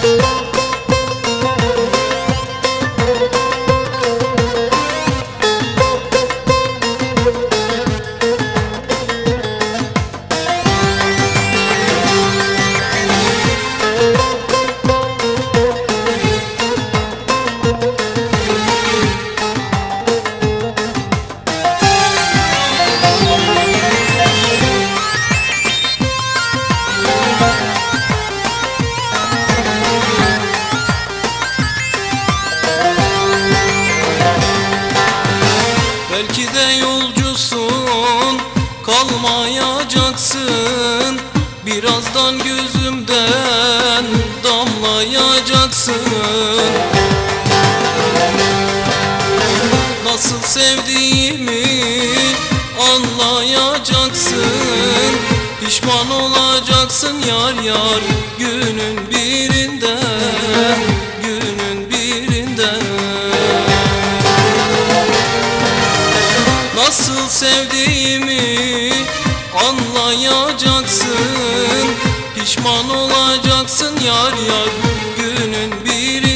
Música kalmayacaksın. Birazdan gözümden damlayacaksın. Nasıl sevdiğimi anlayacaksın. Pişman olacaksın yar yar günün birinde anlayacaksın Pişman olacaksın yar yar. Günün birinde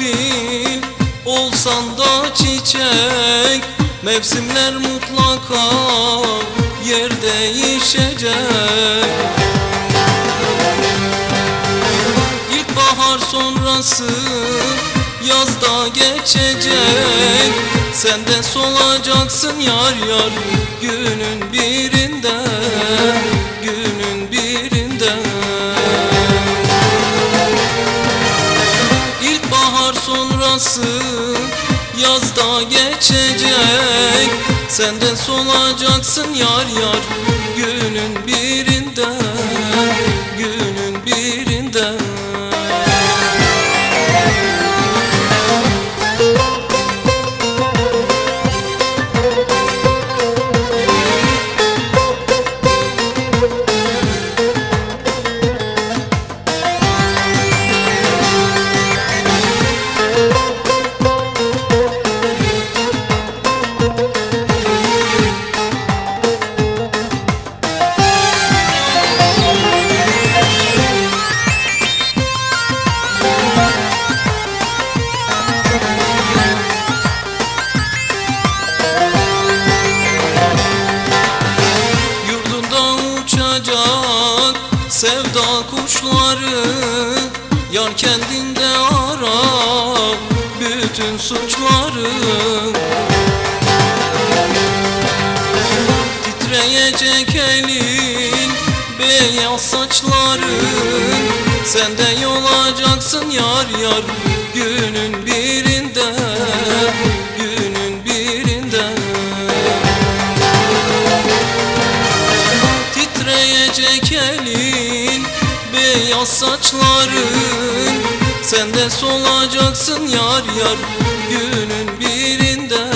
karanfil Olsan da çiçek Mevsimler mutlaka Yer değişecek. İlkbahar sonrası Yazda geçecek. Sen de solacaksın yar yar Günün birinde İlkbahar sonrası yazda geçecek. Sen de solacaksın yar yar günün Yar kendinde ara bütün suçları Titreyecek elin beyaz saçların. Sen de yolacaksın yar yar günün birinde Günün birinde. Titreyecek elin Beyaz saçların Sen de solacaksın yar yar Günün birinde